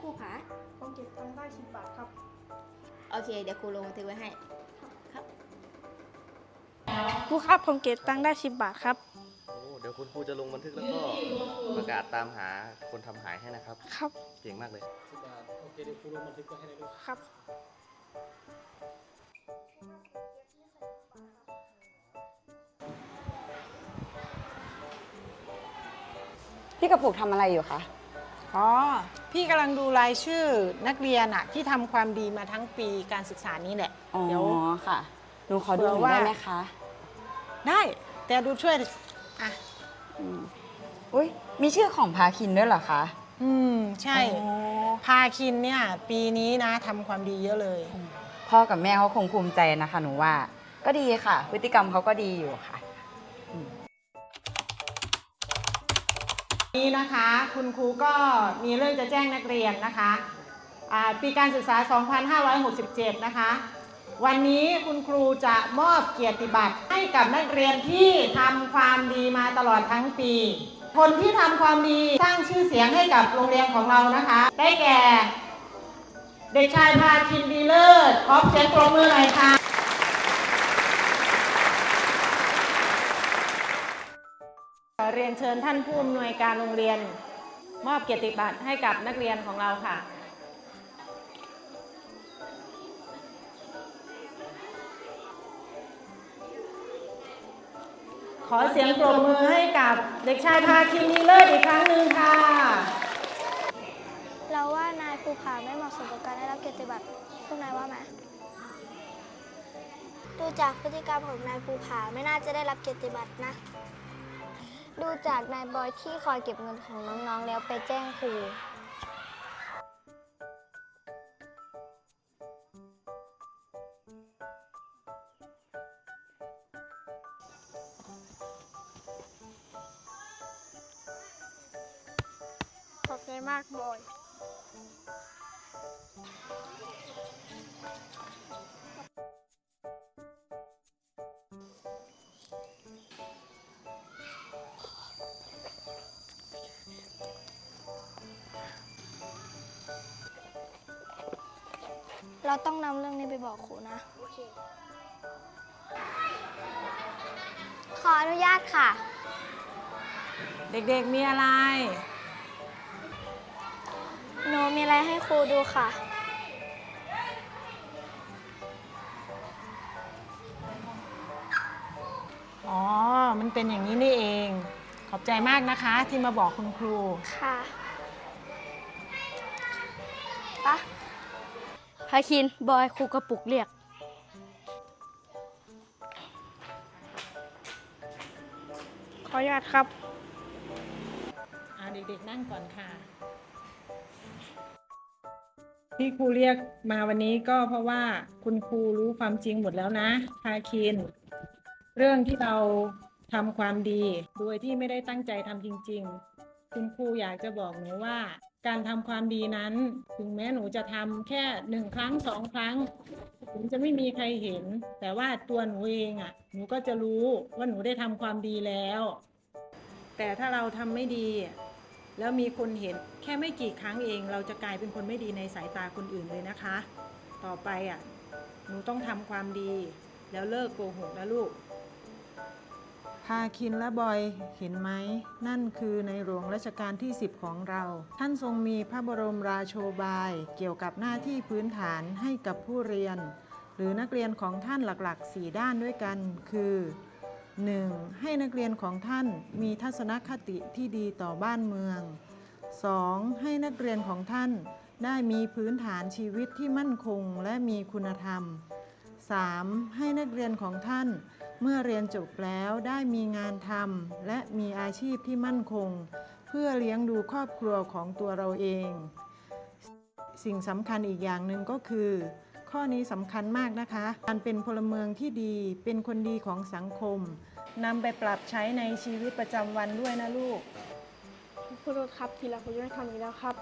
ภูผาผมเก็บตังค์ได้สิบบาทครับ โอเค เดี๋ยวครูลงบันทึกไว้ให้ ครับครูครับผมเก็บตังค์ได้สิบบาทครับ โอ้เดี๋ยวคุณครูจะลงบันทึกแล้วก็ประกาศตามหาคนทำหายให้นะครับ ครับเก่งมากเลยโอเคเดี๋ยวครูลงบันทึกไว้ให้ในรูปครับ พี่กระปุกทำอะไรอยู่คะ อ๋อ พี่กำลังดูรายชื่อนักเรียนอะที่ทำความดีมาทั้งปีการศึกษานี้แหละ อ๋อเดี๋ยว ค่ะหนูขอดูหน่อยเผื่อว่าได้ไหมคะได้ แต่ดูช่วยอะอืมอุ้ยมีชื่อของพาคินด้วยเหรอคะอืม ใช่อ๋อพาคินเนี่ย ปีนี้นะทำความดีเยอะเลย พ่อกับแม่เขาคงภูมิใจนะคะ หนูว่า ก็ดีค่ะ พฤติกรรมเขาก็ดีอยู่ค่ะ นี้นะคะคุณครูก็มีเรื่องจะแจ้งนักเรียนนะคะปีการศึกษา 2567 นะคะ วันนี้คุณครูจะมอบเกียรติบัตรให้กับนักเรียนที่ทำความดีมาตลอดทั้งปี คนที่ทำความดีสร้างชื่อเสียงให้กับโรงเรียนของเรานะคะ ได้แก่ เด็กชายพาคินดีเลิศขอเสียงปรบมือหน่อยค่ะ เชิญท่านผู้อำนวยการโรงเรียน มอบเกียรติบัตรให้กับนักเรียนของเราค่ะขอเสียงปรบมือให้กับเด็กชายพาคินนีเลิศอีกครั้งหนึ่งค่ะ เราว่านายภูผาไม่เหมาะสมกับการได้รับเกียรติบัตรพวกนายว่าไหมดูจากพฤติกรรมของนายภูผาไม่น่าจะได้รับเกียรติบัตรนะ ดูจากนายบอยที่คอยเก็บเงินของน้องๆ แล้วไปแจ้งครู ขอบใจมากบอย เราต้องนำเรื่องนี้ไปบอกครูนะขออนุญาตค่ะ เด็กๆมีอะไร หนูมีอะไรให้ครูดูค่ะ อ๋อ มันเป็นอย่างนี้นี่เอง ขอบใจมากนะคะที่มาบอกคุณครู ค่ะปะ พาคิน บอยครูกระปุกเรียก ขออนุญาตครับ อ่าเด็กๆนั่งก่อนค่ะ ที่ครูเรียกมาวันนี้ก็เพราะว่าคุณครูรู้ความจริงหมดแล้วนะพาคิน เรื่องที่เราทำความดี โดยที่ไม่ได้ตั้งใจทำจริง ๆ คุณครูอยากจะบอกหนูว่า การทำความดีนั้น ถึงแม้หนูจะทำแค่หนึ่งครั้งสองครั้งถึงจะไม่มีใครเห็น แต่ว่าตัวหนูเองอะ่ะ หนูก็จะรู้ว่าหนูได้ทำความดีแล้ว แต่ถ้าเราทำไม่ดี แล้วมีคนเห็นแค่ไม่กี่ครั้งเอง เราจะกลายเป็นคนไม่ดีในสายตาคนอื่นเลยนะคะ ต่อไปอะ หนูต้องทำความดี แล้วเลิกโกหกนะลูก พาคินและบอยเห็นไหม นั่นคือในหลวงรัชกาลที่ 10 ของเรา ท่านทรงมีพระบรมราโชบาย เกี่ยวกับหน้าที่พื้นฐานให้กับผู้เรียน หรือนักเรียนของท่านหลักๆ 4 ด้านด้วยกัน คือ 1. ให้นักเรียนของท่านมีทัศนคติที่ดีต่อบ้านเมือง 2. ให้นักเรียนของท่านได้มีพื้นฐานชีวิตที่มั่นคงและมีคุณธรรม 3. ให้นักเรียนของท่าน เมื่อเรียนจบแล้วได้มีงานทำและมีอาชีพที่มั่นคง เพื่อเลี้ยงดูครอบครัวของตัวเราเอง สิ่งสำคัญอีกอย่างหนึ่งก็คือ ข้อนี้สำคัญมากนะคะ การเป็นพลเมืองที่ดี เป็นคนดีของสังคมนำไปปรับใช้ในชีวิตประจำวันด้วยนะลูกขอโทษครับทีหละผมจะไม่ทำอีกแล้วครับ